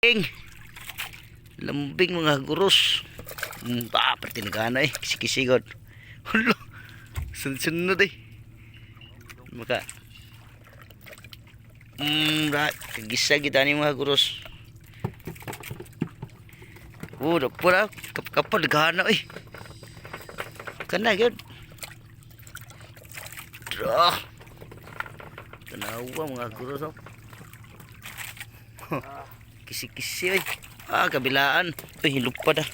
Lambing. Lambing mga guros. Hmm, pa, pati nagana eh. Kisi-kisigod. Hulo. Sunod-sunod eh. Maka. Hmm, ra. Kagisa kita ni mga guros. Oh, dapat lah. Kapal nagana eh. Kana yun. Drah. Tanawa mga guros oh. Kisi-kisi ay. Ah, kabilaan. Uy, hilupad ah.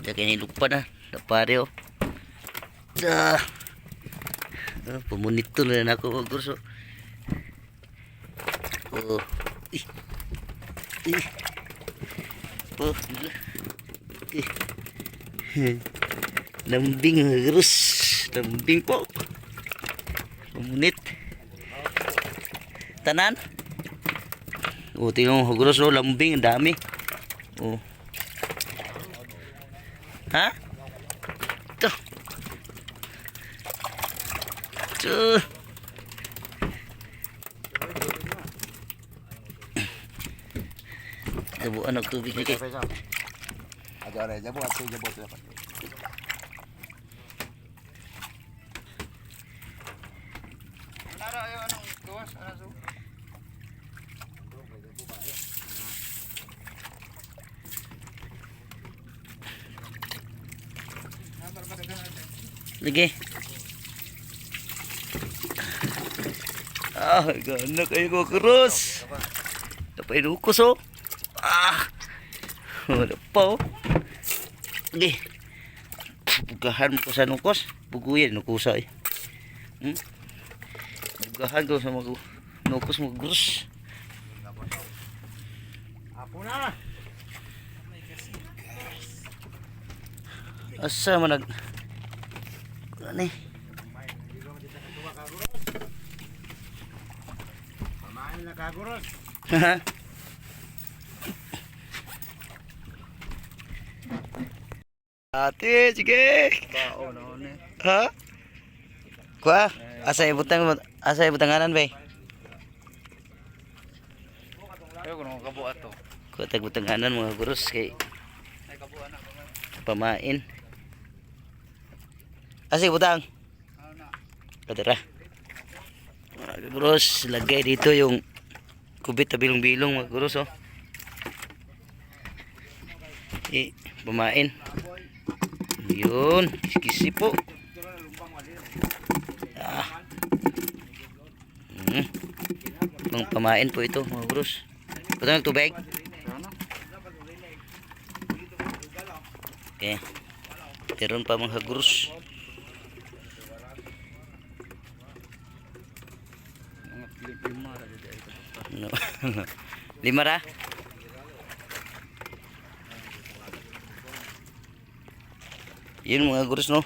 Diyan kayo hilupad ah. Napare oh. Ah. Ah, pumunito na lang ako kurso. Oh. Ih. Ih. Oh. Ih. Lambing mga kurus. Lambing po. Pumunit. Tanan. Oh, tingnan mo, hugros oh, lambing, dami. Oh. Ha? Ito. Ito. Dabuan ang tubig ni kay. Aja ore jabo atu jabo tu dapat. Lagi. Ah, gana kayo ko krus. Dapat inukos oh. Ah. Wala pa oh. Lagi. Bugahan mo ko sa nukos. Buguyan, nukusa eh. Hmm? Bugahan ko sa mga nukos mo krus. Apo na. Asa man nag... Ano eh? Pamain na kaguros. Ha? Ate, sige. Bao na one. Ha? Kuha, asa ibutang asa ibutanganan bay? Ayo kuno kabo ato. Kuha tag butanganan mga gurus kay ko. pamain. Ano na? Kadara. Mga gurus, lagay dito yung kubit na bilong-bilong mga gurus oh. Eh, pamain. Yun, kisi po. Ah. Hmm. Pang pamain po ito mga gurus. Punta ng tubig. Okay. Meron pa mga gurus. Mga lima ra di ay kabuta. No. Lima ra. Yun mga gurus no.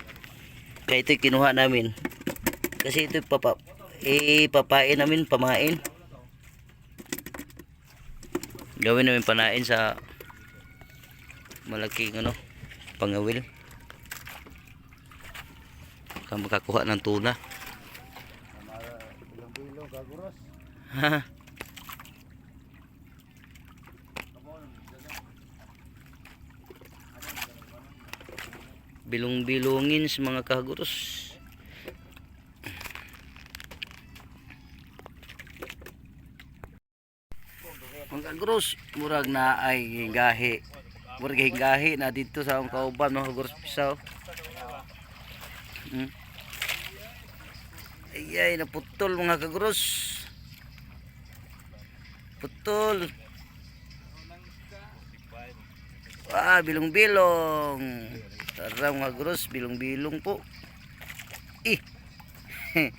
Kaya ito kinuha namin. Kasi ito papa ipapain namin pamain. Gawin namin panain sa malaking ano pangawil. Baka makakuha ng tuna. Kaguros. Ha? Bilong-bilongin sa mga kaguros. Mga kaguros, murag na ay gahi. Murag gahi na dito sa akong kauban mga kaguros pisaw. Hmm. Ayay, naputol mga kaguros. Putol. Ah, bilong-bilong. Tara mga gros, bilong-bilong po. Eh.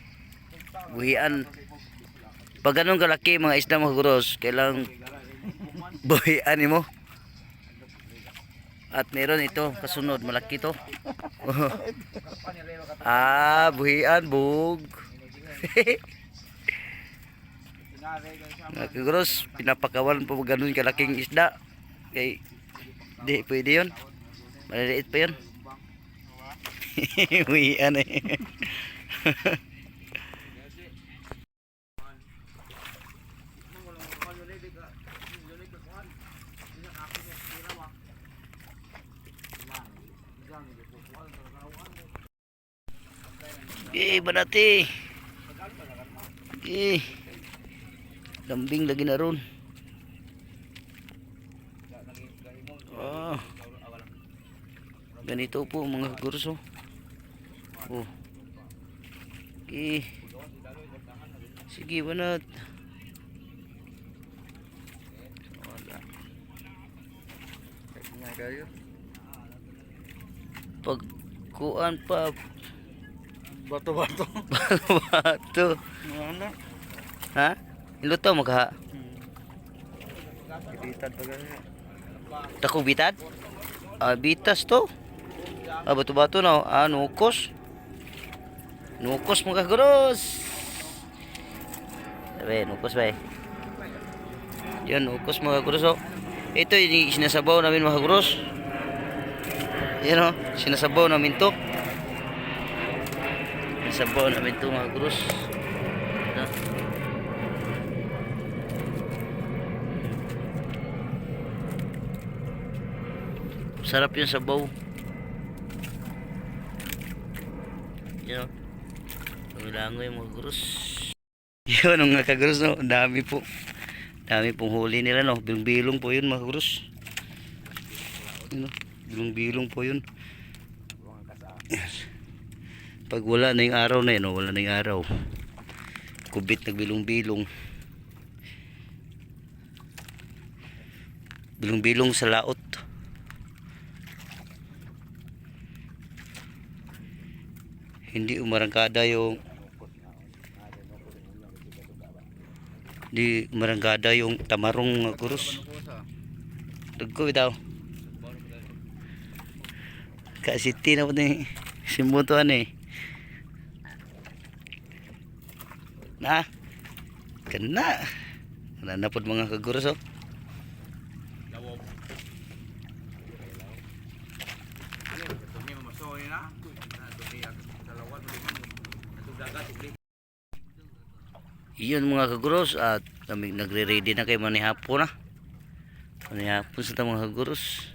Buhian. Pag ganun kalaki mga isda mga gros, kailang buhian mo. At meron ito, kasunod, malaki to. ah, buhian, bug. Nagkagros, pinapakawan po ganun kalaking isda. Kay, di pwede yun. Maliliit pa yun. Uwian eh. Eh, berarti eh. Lambing lagi na ron. Ah. Ganito po mga kurso. Oh. Eh. Sige, banat. Wala. Pag kuan pa Bato-bato. bato. Ano? Ha? Iluto mo ka? Ibitan pa ganyan. Tako bitad? Ah, bitas to. Ah, bato-bato na. Ah, nukos. Nukos mga guros. Sabi, nukos ba eh. Yan, nukos mga guros oh. Ito yung sinasabaw namin mga guros. Yan oh, sinasabaw namin to. Sinasabaw namin to mga guros. Yan. Sarap yung sabaw. Yan o. Tumilangoy mga gurus. Yun mga kagurus no. Dami po. Dami pong huli nila no. Bilong-bilong po yun mga gurus. Yun, no? Bilong-bilong po yun. Pag wala na yung araw na yun, wala na yung araw. Kubit nagbilong-bilong. Bilong-bilong sa laot. hindi umarangkada yung di umarangkada yung tamarong kurus dugko bitaw kasiti na po ni simbutuan eh na kana kana na po mga kagurus oh Iyon mga kaguros at kami nagre-ready na kay manihapon na. Manihapon sa mga kaguros.